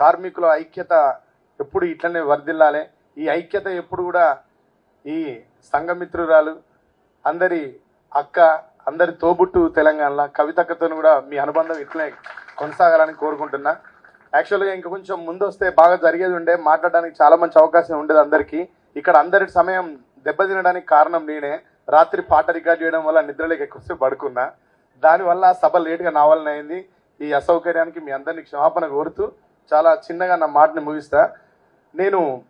కార్మికుల ఐక్యత ఎప్పుడు ఇట్లనే వర్ధిల్లాలి. ఈ ఐక్యత ఎప్పుడు కూడా ఈ సంఘమిత్రురాలు అందరి అక్క అందరి తోబుట్టు తెలంగాణలో కవితక్కతో కూడా మీ అనుబంధం ఇట్లనే కొనసాగాలని కోరుకుంటున్నా. యాక్చువల్గా ఇంకా కొంచెం ముందు వస్తే బాగా జరిగేది ఉండే మాట్లాడడానికి చాలా మంచి అవకాశం ఉండేది అందరికీ. ఇక్కడ అందరి సమయం దెబ్బతినడానికి కారణం నేనే. రాత్రి పాట రికార్డ్ చేయడం వల్ల నిద్రలేక ఎక్కువసేపు పడుకున్నా. దానివల్ల సభ లేట్గా నా వలన అయింది. ఈ అసౌకర్యానికి మీ అందరినీ క్షమాపణ కోరుతూ చాలా చిన్నగా నా మాటని ముగిస్తా. నేను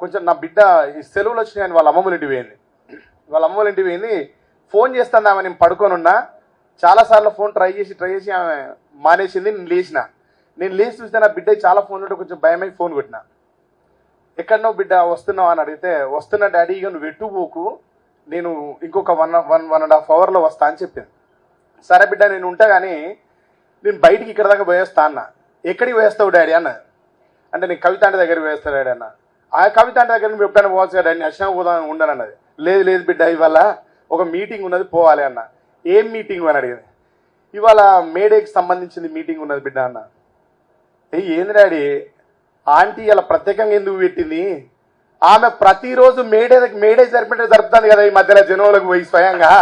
కొంచెం నా బిడ్డ ఈ సెలవులు వచ్చినాయని వాళ్ళ అమ్మమ్మల ఇంటికి పోయింది. వాళ్ళ అమ్మమ్మల ఇంటికి పోయింది. ఫోన్ చేస్తాను ఆమె నేను పడుకొని ఉన్నా. చాలాసార్లు ఫోన్ ట్రై చేసి ట్రై చేసి ఆమె మానేసింది. నేను లేచిన. నేను లేచి చూస్తే నా బిడ్డ చాలా ఫోన్ ఉంటే కొంచెం భయమై ఫోన్ కొట్టిన. ఎక్కడనో బిడ్డ వస్తున్నావు? అని అడిగితే వస్తున్న డాడీ ఇక నువ్వు ఎటు పోకు? నేను ఇంకొక one one one and half అవర్లో వస్తా అని చెప్పింది. సరే బిడ్డ నేను ఉంటా కానీ నేను బయటికి ఇక్కడ దాకా పోయేస్తా అన్న. ఎక్కడికి వేస్తావు డాడీ? అన్న. అంటే నేను కవిత అంటే దగ్గరికి పోయేస్తా డాడీ అన్న. ఆ కవిత అంటే దగ్గర నువ్వు ఎప్పుడైనా పోవచ్చు కదా డాడీ? అక్షణ పోదాం ఉండను అన్నది లేదు లేదు బిడ్డ ఇవాళ ఒక మీటింగ్ ఉన్నది పోవాలి అన్న. ఏం మీటింగ్? అని అడిగింది. ఇవాళ మేడేకి సంబంధించింది మీటింగ్ ఉన్నది బిడ్డ అన్న. ఏ ఏంది డాడీ? ఆంటీ ఇలా ప్రత్యేకంగా ఎందుకు పెట్టింది? ఆమె ప్రతిరోజు మేడే మేడే జరిపినట్టు జరుపుతుంది కదా ఈ మధ్యలో జనంలోకి పోయి స్వయంగా.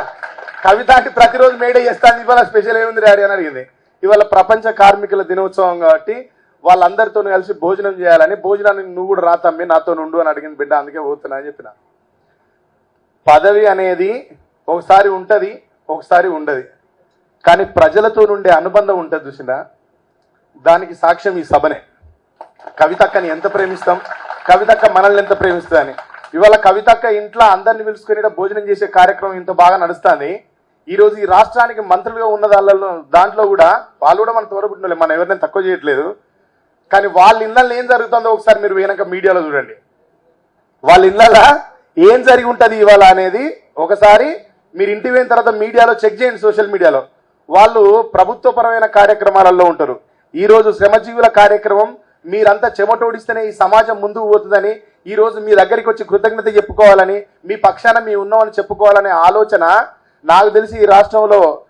కవిత అంటే ప్రతిరోజు మేడే చేస్తాను ఇవాళ స్పెషల్ ఏముంది డాడీ? అని అడిగింది. ఇవాళ ప్రపంచ కార్మికుల దినోత్సవం కాబట్టి వాళ్ళందరితో కలిసి భోజనం చేయాలని భోజనానికి నువ్వు కూడా రా తమ్మి నాతో ఉండు అని అడిగిన బిడ్డ అందుకే పోతున్నా అని చెప్పిన. పదవి అనేది ఒకసారి ఉంటుంది ఒకసారి ఉండదు. కానీ ప్రజలతో నుండే అనుబంధం ఉంటుంది చూసిన దానికి సాక్ష్యం ఈ సభనే. కవితక్కని ఎంత ప్రేమిస్తాం? కవితక్క మనల్ని ఎంత ప్రేమిస్తుందని. ఇవాళ కవితక్క ఇంట్లో అందరిని పిలుచుకుని భోజనం చేసే కార్యక్రమం ఇంత బాగా నడుస్తుంది. ఈరోజు ఈ రాష్ట్రానికి మంత్రులుగా ఉన్న దానిలో దాంట్లో కూడా వాళ్ళు కూడా మన తోరబుట్టిన మనం ఎవరినైనా తక్కువ చేయట్లేదు. కానీ వాళ్ళ ఇళ్ళల్లో ఏం జరుగుతుందో ఒకసారి మీరు వెనక మీడియాలో చూడండి. వాళ్ళ ఇళ్ళలా ఏం జరిగి ఉంటుంది ఇవాళ అనేది ఒకసారి మీరు ఇంటి పోయిన తర్వాత మీడియాలో చెక్ చేయండి సోషల్ మీడియాలో. వాళ్ళు ప్రభుత్వపరమైన కార్యక్రమాలలో ఉంటారు. ఈరోజు శ్రమజీవుల కార్యక్రమం మీరంతా చెమటోడిస్తేనే ఈ సమాజం ముందుకు పోతుందని ఈరోజు మీ దగ్గరికి వచ్చి కృతజ్ఞత చెప్పుకోవాలని మీ పక్షాన మీ ఉన్నామని చెప్పుకోవాలనే ఆలోచన నాకు తెలిసి ఈ రాష్ట్రంలో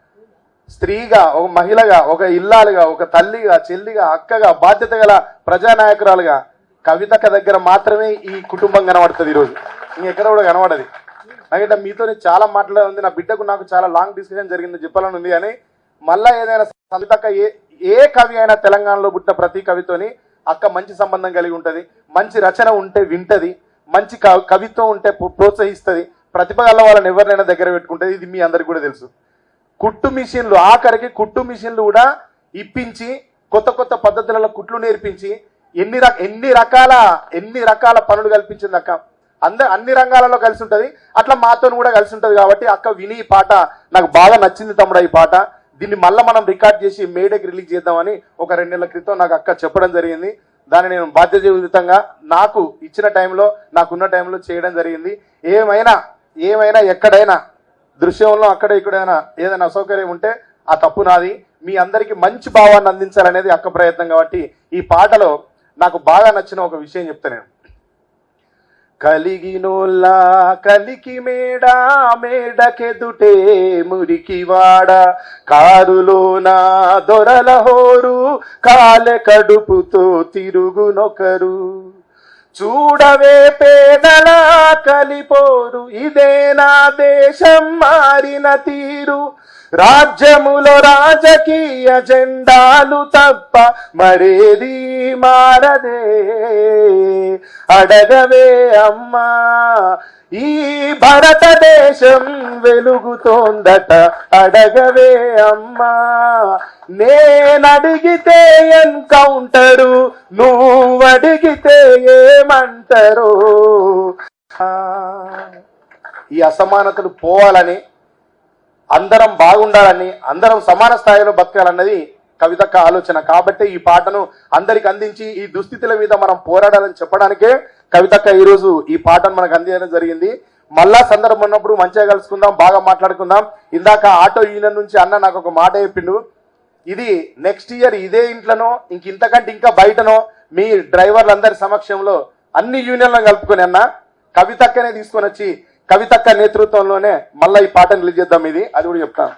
స్త్రీగా ఒక మహిళగా ఒక ఇల్లాలుగా ఒక తల్లిగా చెల్లిగా అక్కగా బాధ్యత గల ప్రజానాయకురాలుగా కవితక్క దగ్గర మాత్రమే ఈ కుటుంబం కనబడుతుంది ఈరోజు. ఇంకెక్కడ కూడా కనబడది. నాకంటే మీతో చాలా మాట్లాడేది ఉంది నా బిడ్డకు నాకు చాలా లాంగ్ డిస్కషన్ జరిగింది చెప్పాలని ఉంది కానీ మళ్ళా ఏదైనా కవితక్క ఏ ఏ కవి అయినా తెలంగాణలో పుట్టిన ప్రతి కవితోని అక్క మంచి సంబంధం కలిగి ఉంటుంది. మంచి రచన ఉంటే వింటది. మంచి కవి- కవిత్వం ఉంటే ప్రోత్సహిస్తుంది. ప్రతిభ గల వాళ్ళని ఎవరినైనా దగ్గర పెట్టుకుంటే ఇది మీ అందరికి కూడా తెలుసు. కుట్టు మిషన్లు ఆఖరికి కుట్టు మిషన్లు కూడా ఇప్పించి కొత్త కొత్త పద్ధతులలో కుట్లు నేర్పించి ఎన్ని రక ఎన్ని రకాల ఎన్ని రకాల పనులు కల్పించింది అక్క. అంద అన్ని రంగాలలో కలిసి ఉంటుంది. అట్లా మాతో కూడా కలిసి ఉంటుంది కాబట్టి అక్క విని ఈ పాట నాకు బాగా నచ్చింది తమ్ముడు ఈ పాట. దీన్ని మళ్ళీ మనం రికార్డ్ చేసి మేడేకి రిలీజ్ చేద్దామని ఒక రెండు నెలల క్రితం నాకు అక్క చెప్పడం జరిగింది. దాన్ని నేను బాధ్యత నాకు ఇచ్చిన టైంలో నాకున్న టైంలో చేయడం జరిగింది. ఏమైనా ఏమైనా ఎక్కడైనా దృశ్యంలో అక్కడ ఇక్కడైనా ఏదైనా అసౌకర్యం ఉంటే ఆ తప్పు నాది. మీ అందరికి మంచి భావాన్ని అందించాలనేది అక్క ప్రయత్నం కాబట్టి ఈ పాటలో నాకు బాగా నచ్చిన ఒక విషయం చెప్తా నేను. కలిగినోల్లా కలికి మేడ మేడకెదుటే మురికి వాడ. కారులోన దొరల హోరు కాలె కడుపుతో తిరుగునొకరు. చూడవే పేదల కలిపోరు. ఇదే నా దేశం మారిన తీరు. రాజ్యములో రాజకీయ జెండాలు తప్ప మరేది మారదే. అడగవే అమ్మా ఈ భారతదేశం వెలుగుతోందట. అడగవే అమ్మా నేనడిగితే ఎన్కౌంటరు నువ్వు అడిగితే ఏమంటారు? ఈ అసమానతలు పోవాలని అందరం బాగుండాలని అందరం సమాన స్థాయిలో బతకాలన్నది కవితక్క ఆలోచన. కాబట్టి ఈ పాటను అందరికి అందించి ఈ దుస్థితుల మీద మనం పోరాడాలని చెప్పడానికే కవితక్క ఈరోజు ఈ పాటను మనకు అందించడం జరిగింది. మళ్ళా సందర్భం ఉన్నప్పుడు మంచిగా కలుసుకుందాం బాగా మాట్లాడుకుందాం. ఇందాక ఆటో యూనియన్ నుంచి అన్న నాకు ఒక మాట చెప్పిండు. ఇది నెక్స్ట్ ఇయర్ ఇదే ఇంట్లోనో ఇంక ఇంతకంటే ఇంకా బయటనో మీ డ్రైవర్లందరి సమక్షంలో అన్ని యూనియన్లను కలుపుకొని అన్న కవితక్కనే తీసుకొని వచ్చి కవితక్క నేతృత్వంలోనే మళ్ళీ ఈ పాటను రిలీజ్ చేద్దాం ఇది. అది కూడా చెప్తాను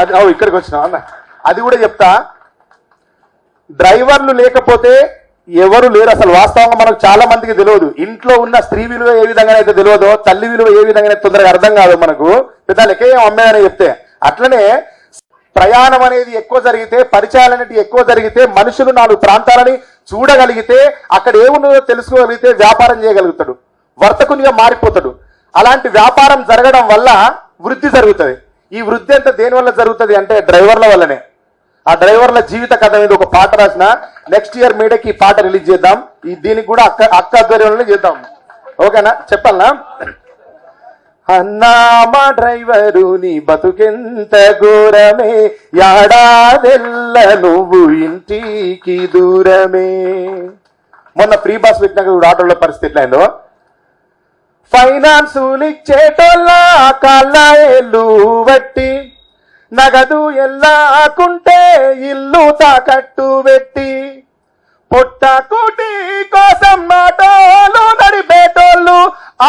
అది ఇక్కడికి వచ్చినా అన్న? అది కూడా చెప్తా. డ్రైవర్లు లేకపోతే ఎవరు లేరు. అసలు వాస్తవంగా మనకు చాలా మందికి తెలియదు. ఇంట్లో ఉన్న స్త్రీ విలువ ఏ విధంగా అయితే తెలియదో తల్లి విలువ ఏ విధంగా తొందరగా అర్థం కాదు మనకు. పెద్ద లెక్క ఏం చెప్తే. అట్లనే ప్రయాణం అనేది ఎక్కువ జరిగితే పరిచయాలు అనేవి ఎక్కువ జరిగితే మనుషులు నాలుగు ప్రాంతాలని చూడగలిగితే అక్కడ ఏమున్నదో తెలుసుకోగలిగితే వ్యాపారం చేయగలుగుతాడు. వర్తకునిగా మారిపోతాడు. అలాంటి వ్యాపారం జరగడం వల్ల వృద్ధి జరుగుతుంది. ఈ వృద్ధి అంతా దేని వల్ల జరుగుతుంది అంటే డ్రైవర్ల వల్లనే. ఆ డ్రైవర్ల జీవిత కథ మీద ఒక పాట రాసిన నెక్స్ట్ ఇయర్ మీడకి ఈ పాట రిలీజ్ చేద్దాం. ఈ దీనికి కూడా అక్క అక్క ఆధ్వర్యంలో చేద్దాం. ఓకేనా? చెప్పాలనా? అన్నా మా డ్రైవరు నీ బతుకెంత ఘోరమే. యాడాదెల్ల నువ్వు ఇంటికి దూరమే. మొన్న ఫ్రీ బస్ పెట్టినాక ఇప్పుడు ఆటోలో పరిస్థితి ఎట్లయిందో. ఫైనాన్సులు ఇచ్చేటోళ్ళ కాళ్ళ ఎల్లు బట్టి నగదు ఎల్లాకుంటే ఇల్లు తాకట్టు పెట్టి పొట్ట కూటి కోసం ఆటోలు నడిపేటోళ్ళు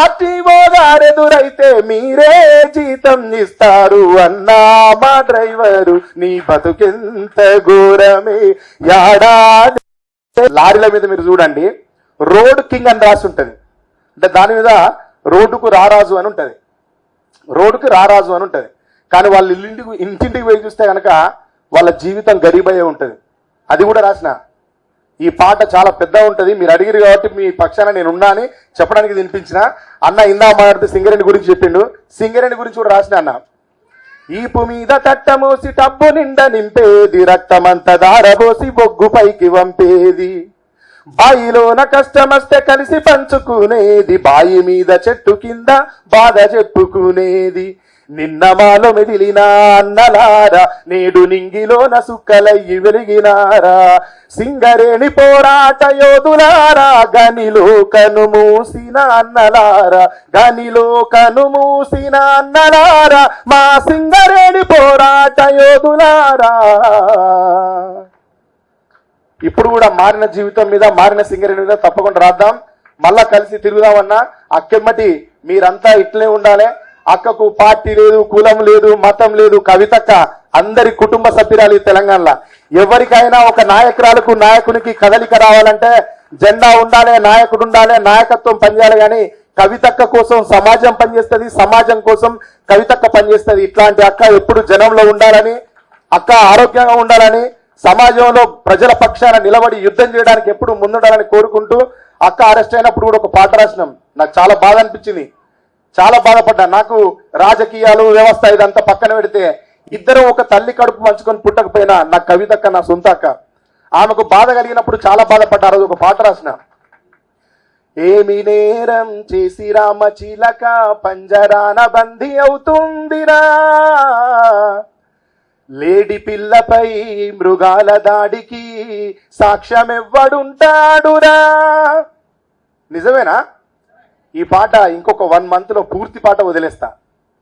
ఆర్టీఓ గారెదురైతే మీరే జీతం ఇస్తారు అన్నా మా డ్రైవరు నీ బతుకెంత ఘోరమే. యాడాది లారీల మీద మీరు చూడండి రోడ్ కింగ్ అని రాసి ఉంటుంది. అంటే దాని మీద రోడ్డుకు రారాజు అని ఉంటుంది. రోడ్డుకి రారాజు అని ఉంటుంది. కానీ వాళ్ళ ఇల్లింటికి ఇంటింటికి పోయి చూస్తే కనుక వాళ్ళ జీవితం గరీబయ్యే ఉంటుంది. అది కూడా రాసిన. ఈ పాట చాలా పెద్ద ఉంటుంది. మీరు అడిగిరు కాబట్టి మీ పక్షాన నేను ఉన్నా అని చెప్పడానికి వినిపించిన. అన్న ఇందా మాట్లాడితే సింగరేణి గురించి చెప్పిండు. సింగరేణి గురించి కూడా రాసిన అన్న. ఈపు మీద తట్టమోసి టబ్బు నిండా నింపేది రక్తమంత దారబోసి బొగ్గు పైకి వంపేది. బాయిలోన కష్టమస్తే కలిసి పంచుకునేది బాయి మీద చెట్టు కింద బాధ చెప్పుకునేది. నిన్న మాలో మెదిలిన అన్నలారా నేడు నింగిలోన సుక్కలయ్యి వెలిగినారా. సింగరేణి పోరాట యోధులారా గనిలో కను మూసిన అన్నలారా. గనిలో కను మూసిన అన్నలారా మా సింగరేణి పోరాట యోధులారా. ఇప్పుడు కూడా మారిన జీవితం మీద మారిన సింగరేణి మీద తప్పకుండా రాద్దాం. మళ్ళా కలిసి తిరుగుదామన్నా. అక్కెమ్మటి మీరంతా ఇట్లే ఉండాలి. అక్కకు పార్టీ లేదు కులం లేదు మతం లేదు కవితక్క అందరి కుటుంబ సభ్యురాలు తెలంగాణలో. ఎవరికైనా ఒక నాయకురాలకు నాయకునికి కదలిక రావాలంటే జెండా ఉండాలి నాయకుడు ఉండాలి నాయకత్వం పనిచేయాలి కానీ కవితక్క కోసం సమాజం పనిచేస్తుంది సమాజం కోసం కవితక్క పనిచేస్తుంది. ఇట్లాంటి అక్క ఎప్పుడు జనంలో ఉండాలని అక్క ఆరోగ్యంగా ఉండాలని సమాజంలో ప్రజల పక్షాన నిలబడి యుద్ధం చేయడానికి ఎప్పుడు ముందుండాలని కోరుకుంటూ అక్క అరెస్ట్ అయినప్పుడు కూడా ఒక పాట రాసినాం. నాకు చాలా బాధ అనిపించింది. చాలా బాధపడ్డా నాకు రాజకీయాలు వ్యవస్థ ఇదంతా పక్కన పెడితే ఇద్దరు ఒక తల్లి కడుపు మంచుకొని పుట్టకపోయినా నా కవితక్క నా సొంత అక్క. ఆమెకు బాధ కలిగినప్పుడు చాలా బాధపడ్డా. రోజు ఒక పాట రాసిన. ఏమి నేరం చేసి రామ చిలక పంజరాన బందీ అవుతుందిరా. లేడి పిల్లపై మృగాల దాడికి సాక్ష్యమెవ్వడుంటాడురా. నిజమేనా? ఈ పాట ఇంకొక వన్ మంత్లో పూర్తి పాట వదిలేస్తా.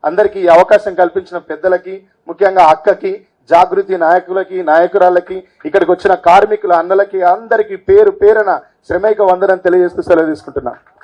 అందరికీ ఈ అవకాశం కల్పించిన పెద్దలకి ముఖ్యంగా అక్కకి జాగృతి నాయకులకి నాయకురాళ్ళకి ఇక్కడికి వచ్చిన కార్మికుల అన్నలకి అందరికీ పేరు పేరున శ్రమైక వందనం తెలియజేస్తూ సెలవు తీసుకుంటున్నా.